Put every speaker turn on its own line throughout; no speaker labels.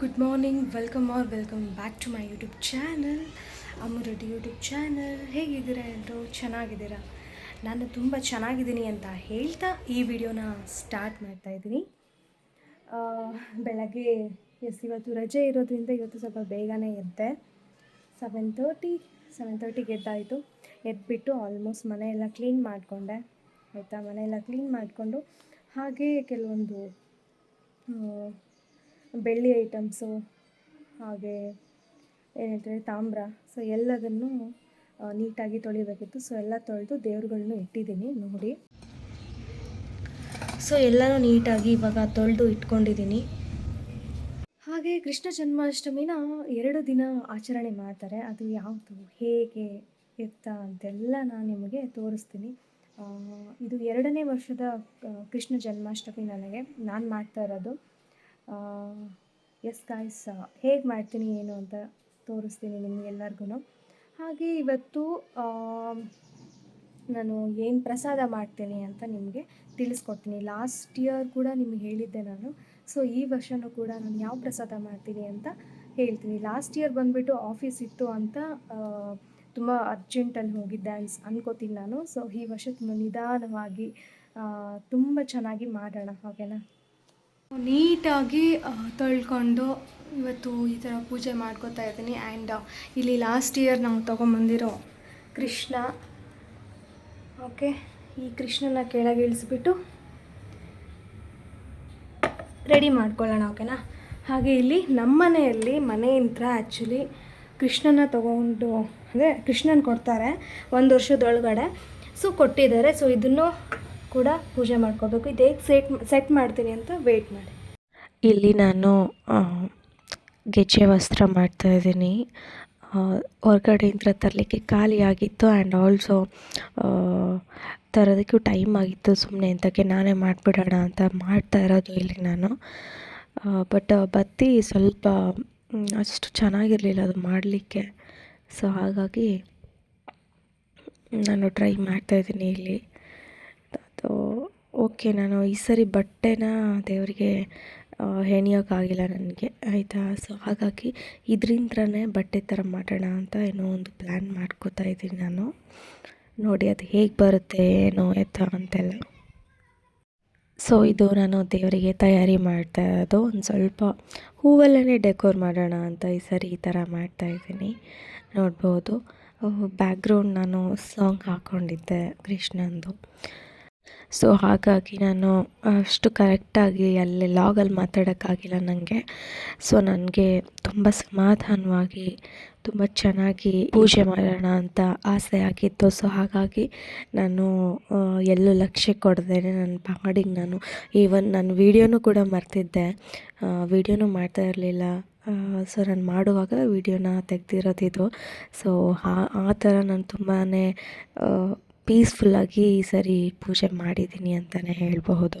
Good morning welcome are welcome back to my YouTube channel Ammareddy YouTube channel ಹೇಗಿದ್ದೀರಾ ಎಲ್ಲರೂ ಚೆನ್ನಾಗಿದ್ದೀರಾ? ನಾನು ತುಂಬ ಚೆನ್ನಾಗಿದ್ದೀನಿ ಅಂತ ಹೇಳ್ತಾ ಈ ವಿಡಿಯೋನ ಸ್ಟಾರ್ಟ್ ಮಾಡ್ತಾ ಇದ್ದೀನಿ. ಬೆಳಗ್ಗೆ ಎಸ್, ಇವತ್ತು ರಜೆ ಇರೋದ್ರಿಂದ ಇವತ್ತು ಸ್ವಲ್ಪ ಬೇಗನೆ ಎದ್ದೆ. ಸೆವೆನ್ ತರ್ಟಿ ಸೆವೆನ್ ತರ್ಟಿಗೆ ಎದ್ದಾಯಿತು. ಎದ್ಬಿಟ್ಟು ಆಲ್ಮೋಸ್ಟ್ ಮನೆಯೆಲ್ಲ ಕ್ಲೀನ್ ಮಾಡಿಕೊಂಡೆ. ಆಯಿತಾ? ಮನೆಯೆಲ್ಲ ಕ್ಲೀನ್ ಮಾಡಿಕೊಂಡು ಹಾಗೆ ಕೆಲವೊಂದು ಬೆಳ್ಳಿ ಐಟಮ್ಸು, ಹಾಗೆ ಏನು ತಾಮ್ರ. ಸೊ ಎಲ್ಲದನ್ನು ನೀಟಾಗಿ ತೊಳಿಬೇಕಿತ್ತು. ಸೊ ಎಲ್ಲ ತೊಳೆದು ದೇವ್ರುಗಳನ್ನು ಇಟ್ಟಿದ್ದೀನಿ ನೋಡಿ. ಸೊ ಎಲ್ಲನೂ ನೀಟಾಗಿ ಇವಾಗ ತೊಳೆದು ಇಟ್ಕೊಂಡಿದ್ದೀನಿ. ಹಾಗೆ ಕೃಷ್ಣ ಜನ್ಮಾಷ್ಟಮಿನ ಎರಡು ದಿನ ಆಚರಣೆ ಮಾಡ್ತಾರೆ. ಅದು ಯಾವುದು, ಹೇಗೆ ಎತ್ತ ಅಂತೆಲ್ಲ ನಾನು ನಿಮಗೆ ತೋರಿಸ್ತೀನಿ. ಇದು ಎರಡನೇ ವರ್ಷದ ಕೃಷ್ಣ ಜನ್ಮಾಷ್ಟಮಿ ನನಗೆ. ನಾನು ಮಾಡ್ತಾ ಇರೋದು. ಎಸ್ ಗಾಯ್ಸ್ ಹೇಗೆ ಮಾಡ್ತೀನಿ ಏನು ಅಂತ ತೋರಿಸ್ತೀನಿ ನಿಮಗೆಲ್ಲರಿಗೂ ಹಾಗೆ ಇವತ್ತು ನಾನು ಏನು ಪ್ರಸಾದ ಮಾಡ್ತೀನಿ ಅಂತ ನಿಮಗೆ ತಿಳಿಸ್ಕೊಡ್ತೀನಿ. ಲಾಸ್ಟ್ ಇಯರ್ ಕೂಡ ನಿಮಗೆ ಹೇಳಿದ್ದೆ ನಾನು. ಸೊ ಈ ವರ್ಷನೂ ಕೂಡ ನಾನು ಯಾವ ಪ್ರಸಾದ ಮಾಡ್ತೀನಿ ಅಂತ ಹೇಳ್ತೀನಿ. ಲಾಸ್ಟ್ ಇಯರ್ ಬಂದುಬಿಟ್ಟು ಆಫೀಸ್ ಇತ್ತು ಅಂತ ತುಂಬ ಅರ್ಜೆಂಟಲ್ಲಿ ಹೋಗಿದ್ದೆ ಅನ್ಸ್ ಅನ್ಕೋತೀನಿ ನಾನು. ಸೊ ಈ ವರ್ಷ ತುಂಬ ನಿಧಾನವಾಗಿ ತುಂಬ ಚೆನ್ನಾಗಿ ಮಾಡೋಣ ಓಕೆನಾ ನೀಟಾಗಿ ತೊಳ್ಕೊಂಡು ಇವತ್ತು ಈ ಥರ ಪೂಜೆ ಮಾಡ್ಕೋತಾ ಇದ್ದೀನಿ. ಆ್ಯಂಡ್ ಇಲ್ಲಿ ಲಾಸ್ಟ್ ಇಯರ್ ನಾವು ತೊಗೊಂಬಂದಿರೋ ಕೃಷ್ಣ. ಓಕೆ ಈ ಕೃಷ್ಣನ ಕೆಳಗೆ ಇಳಿಸ್ಬಿಟ್ಟು ರೆಡಿ ಮಾಡ್ಕೊಳ್ಳೋಣ ಓಕೆನಾ ಹಾಗೆ ಇಲ್ಲಿ ನಮ್ಮ ಮನೆಯಲ್ಲಿ ಮನೆಯಿಂದ ಆ್ಯಕ್ಚುಲಿ ಕೃಷ್ಣನ ತೊಗೊಂಡು ಅಂದರೆ ಕೃಷ್ಣನ ಕೊಡ್ತಾರೆ. ಒಂದು ವರ್ಷದೊಳಗಡೆ ಸೊ ಕೊಟ್ಟಿದ್ದಾರೆ. ಸೊ ಇದನ್ನು ಕೂಡ ಪೂಜೆ ಮಾಡ್ಕೋಬೇಕು. ಇದು ಹೇಗೆ ಸೆಟ್ ಸೆಟ್ ಮಾಡ್ತೀನಿ ಅಂತ ವೆಯ್ಟ್ ಮಾಡಿ.
ಇಲ್ಲಿ ನಾನು ಗೆಜ್ಜೆ ವಸ್ತ್ರ ಮಾಡ್ತಾ ಇದ್ದೀನಿ. ಹೊರಗಡೆಯಿಂದ ತರಲಿಕ್ಕೆ ಖಾಲಿ ಆಗಿತ್ತು ಆ್ಯಂಡ್ ಆಲ್ಸೋ ತರೋದಕ್ಕೂ ಟೈಮ್ ಆಗಿತ್ತು. ಸುಮ್ಮನೆ ಇಂಥಕ್ಕೆ ನಾನೇ ಮಾಡಿಬಿಡೋಣ ಅಂತ ಮಾಡ್ತಾ ಇರೋದು ಇಲ್ಲಿ ನಾನು. ಬಟ್ ಬತ್ತಿ ಸ್ವಲ್ಪ ಅಷ್ಟು ಚೆನ್ನಾಗಿರಲಿಲ್ಲ ಅದು ಮಾಡಲಿಕ್ಕೆ. ಸೊ ಹಾಗಾಗಿ ನಾನು ಟ್ರೈ ಮಾಡ್ತಾಯಿದ್ದೀನಿ ಇಲ್ಲಿ. ಅದು ಓಕೆ, ನಾನು ಈ ಸರಿ ಬಟ್ಟೆನ ದೇವರಿಗೆ ಹೆಣಿಯೋಕ್ಕಾಗಿಲ್ಲ ನನಗೆ. ಆಯಿತಾ? ಸೊ ಹಾಗಾಗಿ ಇದರಿಂದನೇ ಬಟ್ಟೆ ಥರ ಮಾಡೋಣ ಅಂತ ಏನೋ ಒಂದು ಪ್ಲ್ಯಾನ್ ಮಾಡ್ಕೋತಾ ಇದ್ದೀನಿ ನಾನು. ನೋಡಿ, ಅದು ಹೇಗೆ ಬರುತ್ತೆ, ಏನೋ ಎತ್ತ ಅಂತೆಲ್ಲ. ಸೊ ಇದು ನಾನು ದೇವರಿಗೆ ತಯಾರಿ ಮಾಡ್ತಾ ಇರೋದು. ಒಂದು ಸ್ವಲ್ಪ ಹೂವಲ್ಲೇ ಡೆಕೋರ್ ಮಾಡೋಣ ಅಂತ ಈ ಸರಿ ಈ ಥರ ಮಾಡ್ತಾ ಇದ್ದೀನಿ. ನೋಡ್ಬೋದು. ಬ್ಯಾಕ್ಗ್ರೌಂಡ್ ನಾನು ಸಾಂಗ್ ಹಾಕ್ಕೊಂಡಿದ್ದೆ ಕೃಷ್ಣಂದು. ಸೊ ಹಾಗಾಗಿ ನಾನು ಅಷ್ಟು ಕರೆಕ್ಟಾಗಿ ಅಲ್ಲಿ ಲಾಗಲ್ಲಿ ಮಾತಾಡೋಕ್ಕಾಗಿಲ್ಲ ನನಗೆ ಸೊ ನನಗೆ ತುಂಬ ಸಮಾಧಾನವಾಗಿ, ತುಂಬ ಚೆನ್ನಾಗಿ ಪೂಜೆ ಮಾಡೋಣ ಅಂತ ಆಸೆ ಆಗಿತ್ತು. ಸೊ ಹಾಗಾಗಿ ನಾನು ಎಲ್ಲೂ ಲಕ್ಷ್ಯ ಕೊಡ್ದೇನೆ ನನ್ನ ಪಾಡಿಗೆ ನಾನು. ಈವನ್ ನಾನು ವೀಡಿಯೋನೂ ಕೂಡ ಮರ್ತಿದ್ದೆ. ವೀಡಿಯೋನೂ ಮಾಡ್ತಾ ಇರಲಿಲ್ಲ. ಸೊ ನಾನು ಮಾಡುವಾಗ ವೀಡಿಯೋನ ತೆಗ್ದಿರೋದಿದು. ಸೊ ಆ ಥರ ನಾನು ತುಂಬಾ ಪೀಸ್ಫುಲ್ಲಾಗಿ ಈ ಸರಿ ಪೂಜೆ ಮಾಡಿದ್ದೀನಿ ಅಂತಲೇ ಹೇಳಬಹುದು.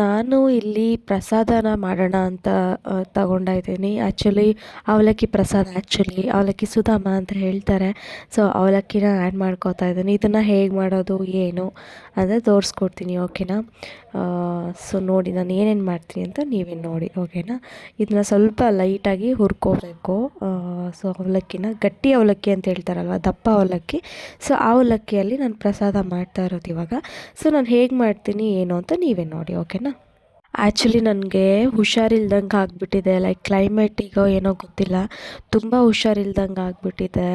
ನಾನು ಇಲ್ಲಿ ಪ್ರಸಾದನ ಮಾಡೋಣ ಅಂತ ತಗೊಂಡಿದ್ದೀನಿ ಆ್ಯಕ್ಚುಲಿ ಅವಲಕ್ಕಿ ಪ್ರಸಾದ ಆ್ಯಕ್ಚುಲಿ ಅವಲಕ್ಕಿ ಸುಧಾಮ ಅಂತ ಹೇಳ್ತಾರೆ. ಸೊ ಅವಲಕ್ಕಿನ ಆ್ಯಡ್ ಮಾಡ್ಕೋತಾ ಇದ್ದೀನಿ. ಇದನ್ನು ಹೇಗೆ ಮಾಡೋದು, ಏನು ಅಂದರೆ ತೋರಿಸ್ಕೊಡ್ತೀನಿ ಓಕೆನಾ ಸೊ ನೋಡಿ, ನಾನು ಏನೇನು ಮಾಡ್ತೀನಿ ಅಂತ ನೀವೇನು ನೋಡಿ ಓಕೆನಾ ಇದನ್ನ ಸ್ವಲ್ಪ ಲೈಟಾಗಿ ಹುರ್ಕೋಬೇಕು. ಸೊ ಅವಲಕ್ಕಿನ ಗಟ್ಟಿ ಅವಲಕ್ಕಿ ಅಂತ ಹೇಳ್ತಾರಲ್ವ, ದಪ್ಪ ಅವಲಕ್ಕಿ. ಸೊ ಆ ಅವಲಕ್ಕಿಯಲ್ಲಿ ನಾನು ಪ್ರಸಾದ ಮಾಡ್ತಾ ಇರೋದು ಇವಾಗ. ಸೊ ನಾನು ಹೇಗೆ ಮಾಡ್ತೀನಿ, ಏನು ಅಂತ ನೀವೇ ನೋಡಿ ಓಕೆನಾ? ಆ್ಯಕ್ಚುಲಿ ನನಗೆ ಹುಷಾರಿಲ್ದಂಗೆ ಆಗಿಬಿಟ್ಟಿದೆ. ಲೈಕ್ ಕ್ಲೈಮೇಟಿಗೋ ಏನೋ ಗೊತ್ತಿಲ್ಲ. ತುಂಬ ಹುಷಾರಿಲ್ದಂಗೆ ಆಗಿಬಿಟ್ಟಿದೆ.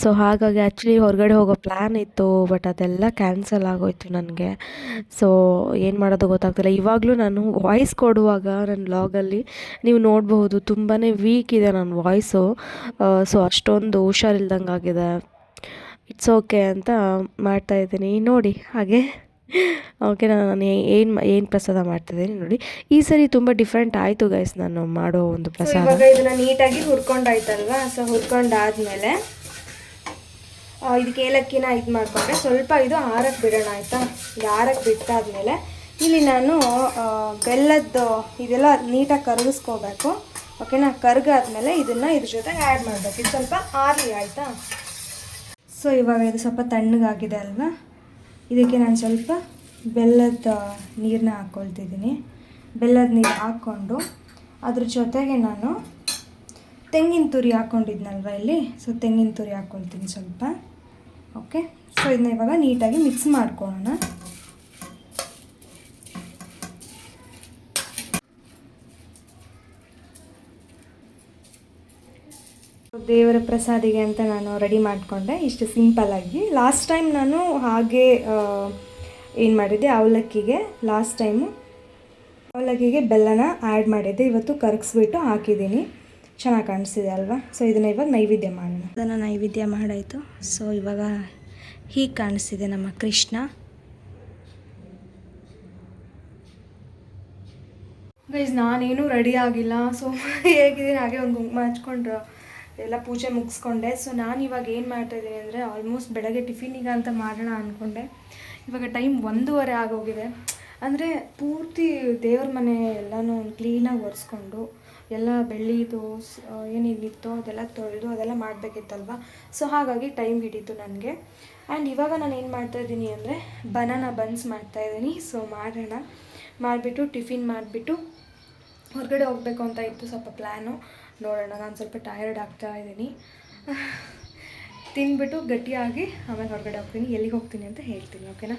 ಸೊ ಹಾಗಾಗಿ ಆ್ಯಕ್ಚುಲಿ ಹೊರಗಡೆ ಹೋಗೋ ಪ್ಲ್ಯಾನ್ ಇತ್ತು ಬಟ್ ಅದೆಲ್ಲ ಕ್ಯಾನ್ಸಲ್ ಆಗೋಯ್ತು ನನಗೆ. ಸೊ ಏನು ಮಾಡೋದು ಗೊತ್ತಾಗ್ತಿಲ್ಲ. ಇವಾಗಲೂ ನಾನು ವಾಯ್ಸ್ ಕೊಡುವಾಗ ನನ್ನ ಲಾಗಲ್ಲಿ ನೀವು ನೋಡಬಹುದು ತುಂಬಾ ವೀಕ್ ಇದೆ ನನ್ನ ವಾಯ್ಸು ಸೊ ಅಷ್ಟೊಂದು ಹುಷಾರಿಲ್ದಂಗೆ ಆಗಿದೆ. ಇಟ್ಸ್ ಓಕೆ ಅಂತ ಮಾಡ್ತಾಯಿದ್ದೀನಿ ನೋಡಿ, ಹಾಗೆ? ಓಕೆ ನಾನು ಏನು ಏನು ಪ್ರಸಾದ ಮಾಡ್ತಿದ್ದೀನಿ ನೋಡಿ. ಈ ಸರಿ ತುಂಬ ಡಿಫ್ರೆಂಟ್ ಆಯಿತು ಗೈಸ್ ನಾನು ಮಾಡೋ ಒಂದು ಪ್ರಸಾದ.
ಇದನ್ನು ಇದನ್ನ ನೀಟಾಗಿ ಹುರ್ಕೊಂಡಾಯ್ತಲ್ವಾ? ಸೊ ಹುರ್ಕೊಂಡಾದ್ಮೇಲೆ ಇದಕ್ಕೆ ಏಲಕ್ಕಿನ ಇದು ಮಾಡಿಕೊಂಡ್ರೆ ಸ್ವಲ್ಪ ಇದು ಆರಕ್ಕೆ ಬಿಡೋಣ ಆಯಿತಾ? ಇದು ಆರಕ್ಕೆ ಬಿಟ್ಟಾದ್ಮೇಲೆ ಇಲ್ಲಿ ನಾನು ಬೆಲ್ಲದ್ದು ಇದೆಲ್ಲ ನೀಟಾಗಿ ಕರಗಿಸ್ಕೋಬೇಕು. ಓಕೆನಾ ಕರ್ಗಾದ್ಮೇಲೆ ಇದನ್ನು ಇದ್ರ ಜೊತೆಗೆ ಆ್ಯಡ್ ಮಾಡಬೇಕು. ಇದು ಸ್ವಲ್ಪ ಆರಲಿ ಆಯಿತಾ? ಸೊ ಇವಾಗ ಇದು ಸ್ವಲ್ಪ ತಣ್ಣಗಾಗಿದೆ ಅಲ್ವಾ? ಇದಕ್ಕೆ ನಾನು ಸ್ವಲ್ಪ ಬೆಲ್ಲದ ನೀರನ್ನ ಹಾಕ್ಕೊಳ್ತಿದ್ದೀನಿ ಬೆಲ್ಲದ ನೀರು ಹಾಕ್ಕೊಂಡು ಅದ್ರ ಜೊತೆಗೆ ನಾನು ತೆಂಗಿನ ತುರಿ ಹಾಕ್ಕೊಂಡಿದ್ನಲ್ವ ಇಲ್ಲಿ? ಸೊ ತೆಂಗಿನ ತುರಿ ಹಾಕ್ಕೊಳ್ತೀನಿ ಸ್ವಲ್ಪ. ಓಕೆ ಸೊ ಇದನ್ನ ಇವಾಗ ನೀಟಾಗಿ ಮಿಕ್ಸ್ ಮಾಡ್ಕೊಳ್ಳೋಣ. ದೇವರ ಪ್ರಸಾದಿಗೆ ಅಂತ ನಾನು ರೆಡಿ ಮಾಡಿಕೊಂಡೆ. ಇಷ್ಟು ಸಿಂಪಲ್ಲಾಗಿ ಲಾಸ್ಟ್ ಟೈಮ್ ನಾನು ಹಾಗೆ ಏನು ಮಾಡಿದ್ದೆ? ಅವಲಕ್ಕಿಗೆ ಲಾಸ್ಟ್ ಟೈಮು ಅವಲಕ್ಕಿಗೆ ಬೆಲ್ಲನ ಆ್ಯಡ್ ಮಾಡಿದ್ದೆ. ಇವತ್ತು ಕರಗಿಸ್ಬಿಟ್ಟು ಹಾಕಿದ್ದೀನಿ. ಚೆನ್ನಾಗಿ ಕಾಣಿಸ್ತಿದೆ ಅಲ್ವಾ? ಸೊ ಇದನ್ನು ಇವಾಗ ನೈವೇದ್ಯ ಮಾಡೋಣ. ಅದನ್ನು ನೈವೇದ್ಯ ಮಾಡಾಯಿತು. ಸೊ ಇವಾಗ ಹೀಗೆ ಕಾಣಿಸ್ತಿದೆ ನಮ್ಮ ಕೃಷ್ಣ. ಗೈಸ್ ನಾನೇನು ರೆಡಿ ಆಗಿಲ್ಲ. ಸೊ ಹೇಗಿದ್ದೀನಿ? ಹಾಗೆ ಒಂದು ಕುಂಕುಮ ಹಚ್ಕೊಂಡು ಎಲ್ಲ ಪೂಜೆ ಮುಗಿಸ್ಕೊಂಡೆ. ಸೊ ನಾನು ಇವಾಗ ಏನು ಮಾಡ್ತಾ ಇದ್ದೀನಿ ಅಂದರೆ ಆಲ್ಮೋಸ್ಟ್ ಬೆಳಗ್ಗೆ ಟಿಫಿನಿಗೆ ಅಂತ ಮಾಡೋಣ ಅಂದ್ಕೊಂಡೆ ಇವಾಗ ಟೈಮ್ ಒಂದೂವರೆ ಆಗೋಗಿದೆ. ಅಂದರೆ ಪೂರ್ತಿ ದೇವ್ರ ಮನೆ ಎಲ್ಲನೂ ಕ್ಲೀನಾಗಿ ಒರೆಸ್ಕೊಂಡು, ಎಲ್ಲ ಬೆಳ್ಳಿದು ಏನು ಏನೇನಿತ್ತೋ ಅದೆಲ್ಲ ತೊಳೆದು ಅದೆಲ್ಲ ಮಾಡಬೇಕಿತ್ತಲ್ವ? ಸೊ ಹಾಗಾಗಿ ಟೈಮ್ ಹಿಡೀತು ನನಗೆ. ಆ್ಯಂಡ್ ಇವಾಗ ನಾನು ಏನು ಮಾಡ್ತಾಯಿದ್ದೀನಿ ಅಂದರೆ ಬನಾನ ಬನ್ಸ್ ಮಾಡ್ತಾ ಇದ್ದೀನಿ. ಸೊ ಮಾಡೋಣ. ಮಾಡಿಬಿಟ್ಟು ಟಿಫಿನ್ ಮಾಡಿಬಿಟ್ಟು ಹೊರಗಡೆ ಹೋಗಬೇಕು ಅಂತ ಇತ್ತು ಸ್ವಲ್ಪ ಪ್ಲ್ಯಾನು ನೋಡೋಣ, ನಾನು ಸ್ವಲ್ಪ ಟಯರ್ಡ್ ಆಗ್ತಾ ಇದ್ದೀನಿ. ತಿಂದ್ಬಿಟ್ಟು ಗಟ್ಟಿಯಾಗಿ ಆಮೇಲೆ ಹೊರಗಡೆ ಹೋಗ್ತೀನಿ. ಎಲ್ಲಿಗೆ ಹೋಗ್ತೀನಿ ಅಂತ ಹೇಳ್ತೀನಿ ಓಕೆನಾ